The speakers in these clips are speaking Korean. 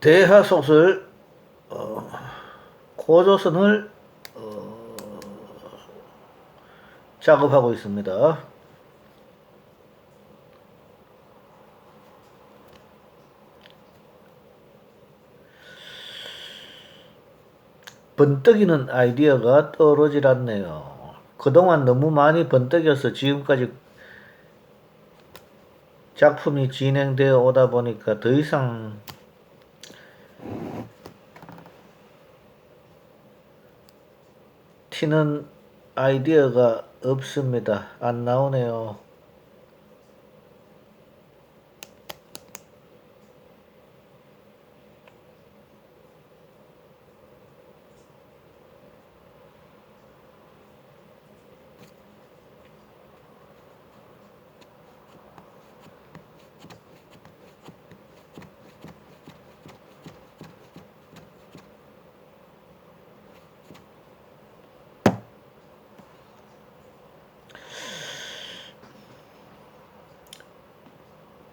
대하소설 어, 고조선을 어, 작업하고 있습니다. 번뜩이는 아이디어가 떨어질 않네요. 그동안 너무 많이 번뜩여서 지금까지 작품이 진행되어 오다 보니까 더 이상 튀는 아이디어가 없습니다. 안 나오네요.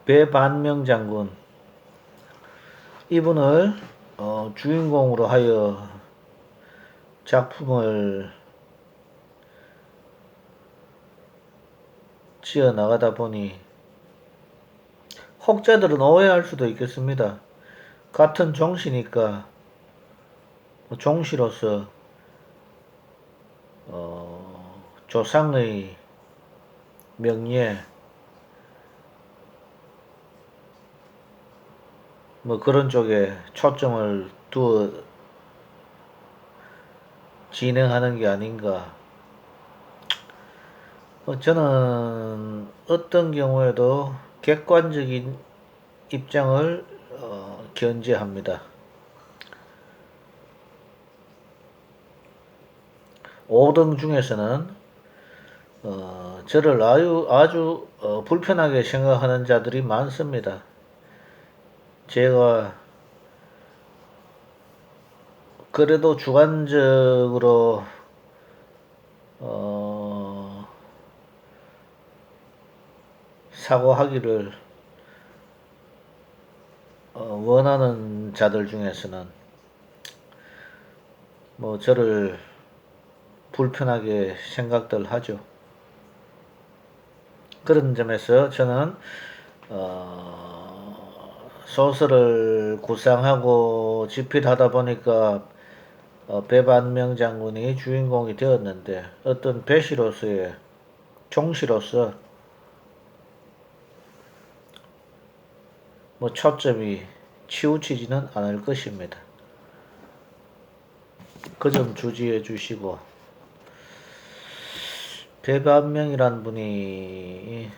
배반명 장군 이분을 어, 주인공으로 하여 작품을 지어 나가다 보니 혹자들은 오해할 수도 있겠습니다. 같은 종시니까 뭐 종시로서 어, 조상의 명예 뭐 그런 쪽에 초점을 두어 진행하는 게 아닌가. 어, 저는 어떤 경우에도 객관적인 입장을 어, 견제합니다. 5등 중에서는 어, 저를 아주, 아주 어, 불편하게 생각하는 자들이 많습니다. 제가 그래도 주관적으로 어, 사고하기를 어, 원하는 자들 중에서는 뭐 저를 불편하게 생각들 하죠. 그런 점에서 저는 어, 소설을 구상하고 집필하다 보니까 어, 배반명 장군이 주인공이 되었는데 어떤 배시로서의 종시로서 뭐 초점이 치우치지는 않을 것입니다. 그 점 주지해 주시고 배반명이란 분이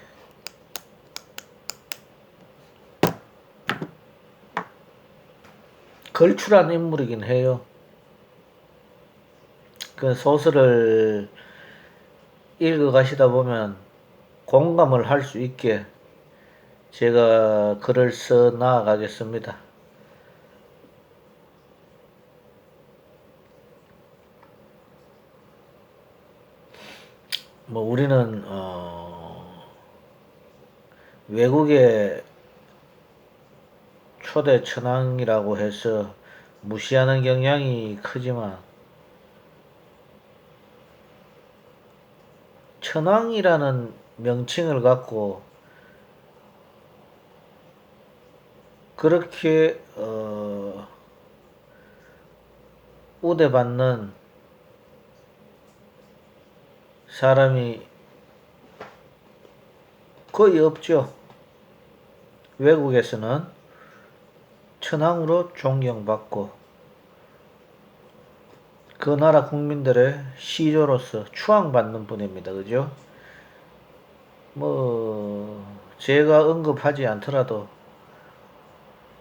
걸출한 인물이긴 해요. 그 소설을 읽어 가시다 보면 공감을 할 수 있게 제가 글을 써 나가겠습니다. 뭐 우리는 어 외국의 초대 천황이라고 해서 무시하는 경향이 크지만 천황이라는 명칭을 갖고 그렇게 어, 우대받는 사람이 거의 없죠. 외국에서는 천황으로 존경받고 그 나라 국민들의 시조로서 추앙받는 분입니다. 그죠? 뭐 제가 언급하지 않더라도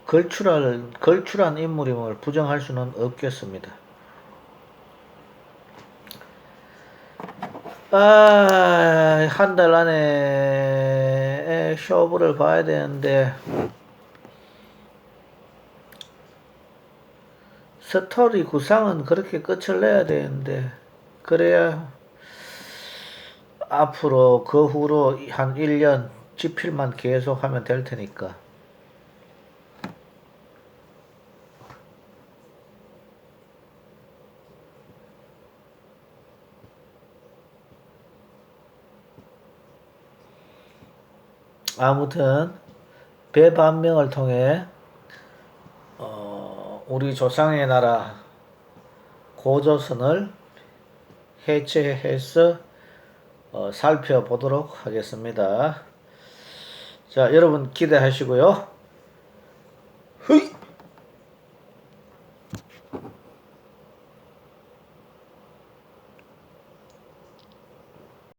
걸출한 걸출한 인물임을 부정할 수는 없겠습니다. 아, 한 달 안에 쇼부를 봐야 되는데 스토리 구상은 그렇게 끝을 내야 되는데 그래야 앞으로 그 후로 한 1년 지필만 계속 하면 될 테니까. 아무튼 배반명을 통해 어, 우리 조상의 나라 고조선을 해체해서 어, 살펴보도록 하겠습니다. 자, 여러분 기대하시고요. 흐이!